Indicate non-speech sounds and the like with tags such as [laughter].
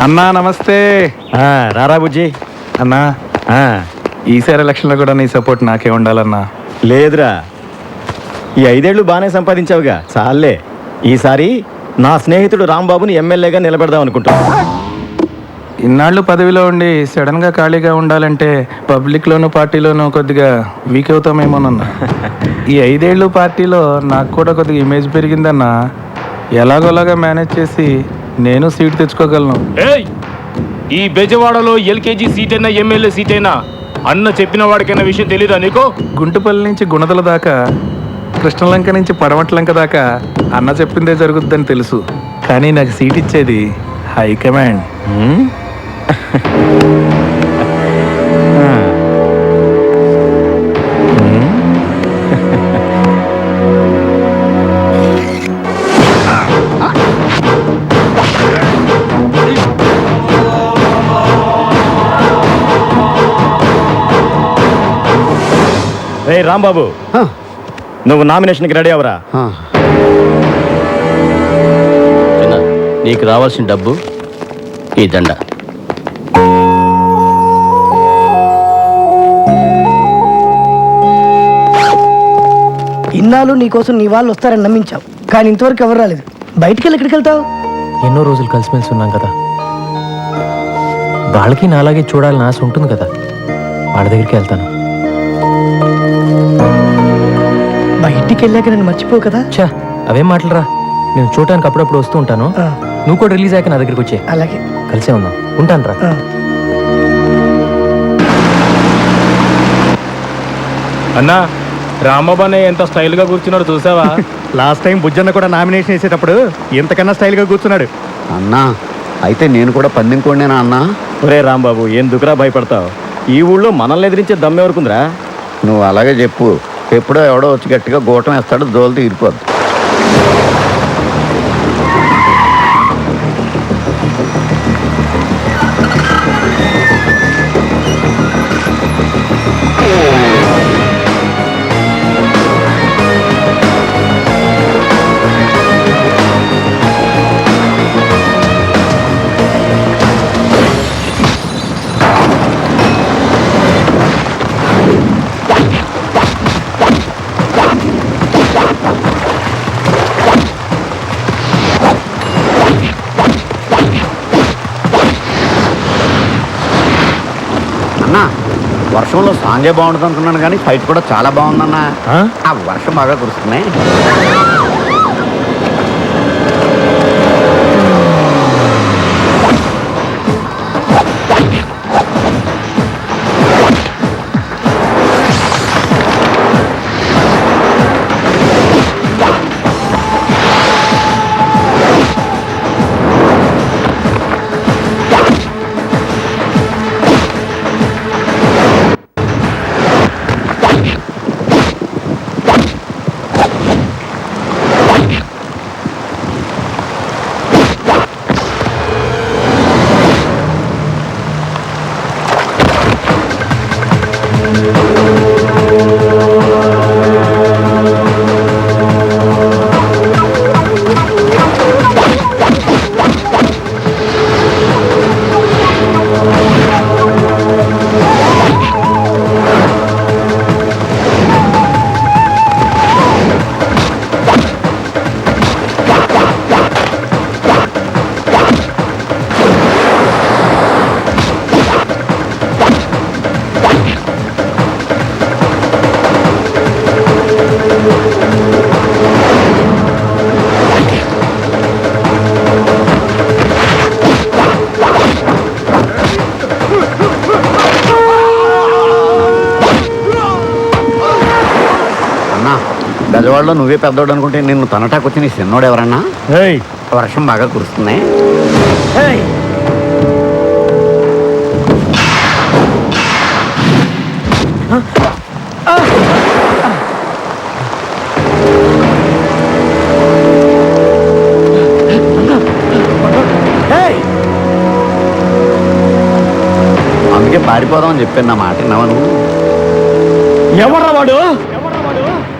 అన్నా నమస్తే. ఆ, రారా బుజ్జి. అన్నా ఆ, ఈసారి ఎలక్షన్లో కూడా నీ సపోర్ట్ నాకే ఉండాలన్నా. లేదురా. ఈ ఐదేళ్ళు బాగానే సంపాదించావుగా. చాలే. ఈసారి నా స్నేహితుడు రాంబాబుని ఎమ్మెల్యేగా నిలబెడదాం అనుకుంటున్నా. ఇన్నాళ్ళు పదవిలో ఉండి సడన్గా ఖాళీగా ఉండాలంటే పబ్లిక్లోను పార్టీలోనూ కొద్దిగా వీక్ అవుతామేమోనన్నా. ఈ ఐదేళ్ళు పార్టీలో నాకు కూడా కొద్దిగా ఇమేజ్ పెరిగిందన్నా. ఎలాగోలాగా మేనేజ్ చేసి నేను సీట్ తెచ్చుకోగలను. ఏయ్! ఈ బెజవాడలో ఎల్కేజీ సీట్ అయినా ఎమ్మెల్యే సీట్ అయినా అన్న చెప్పిన వాడికైనా విషయం తెలీదా నీకు? గుంటుపల్లి నుంచి గుణదల దాకా కృష్ణలంక నుంచి పడమట్లంక దాకా అన్న చెప్పిందే జరుగుద్దని తెలుసు. కానీ నాకు సీట్ ఇచ్చేది హైకమాండ్ రేయ్ రాంబాబు. నువ్వు నామినేషన్కి రెడీ అవరా చిన్న నీకు రావాల్సిన డబ్బు ఈ దండ. ఇన్నాళ్ళు నీకోసం నీ వాళ్ళు వస్తారని నమ్మించావు. కానీ ఇంతవరకు ఎవరు రాలేదు. బయటికి వెళ్ళి ఎక్కడికి వెళ్తావు? ఎన్నో రోజులు కలిసిమెలిసి ఉన్నాం కదా. వాళ్ళకి నాలాగే చూడాలని ఆశ ఉంటుంది కదా. వాళ్ళ దగ్గరికి వెళ్తాను. బయటికి వెళ్ళాక నన్ను మర్చిపోవు కదా? చా అవేం మాటలరా. నేను చూడటానికి అప్పుడప్పుడు వస్తూ ఉంటాను. ఆ, నువ్వు కూడా రిలీజ్ అయ్యాక నా దగ్గరికి వచ్చే అలాగే. కలిసే ఉందాం. ఉంటాను రా ఆ. అన్నా రామబానే ఎంత స్టైల్గా కూర్చున్నాడు చూసావా? [laughs] లాస్ట్ టైం బుజ్జన్న కూడా నామినేషన్ వేసేటప్పుడు ఇంతకన్నా స్టైల్గా కూర్చున్నాడు. అన్నా అయితే నేను కూడా పందెం కోడినేనా అన్నా? ఒరే రాంబాబు ఎందుకురా భయపడతావు? ఈ ఊళ్ళో మనల్ని ఎదిరించే దమ్మెవరకుందిరా నువ్వు అలాగే చెప్పు. ఎప్పుడో ఎవడో వచ్చి గట్టిగా గోటం వేస్తాడు దోలు తీరిపోద్ది వర్షంలో సాంగే బాగుంటుంది అనుకున్నాను కానీ ఫైట్ కూడా చాలా బాగుందన్నా ఆ? ఆ వర్షం బాగా కురుస్తున్నాయి గజవాడలో నువ్వే పెద్దోడు అనుకుంటే నిన్ను తనటాకొచ్చి నీ చిన్నోడు ఎవరన్నా? వర్షం బాగా ఏయ్. అందుకే పారిపోదామని చెప్పాను నా మాట విన్నావా నువ్వు ఎవర్రా వాడు?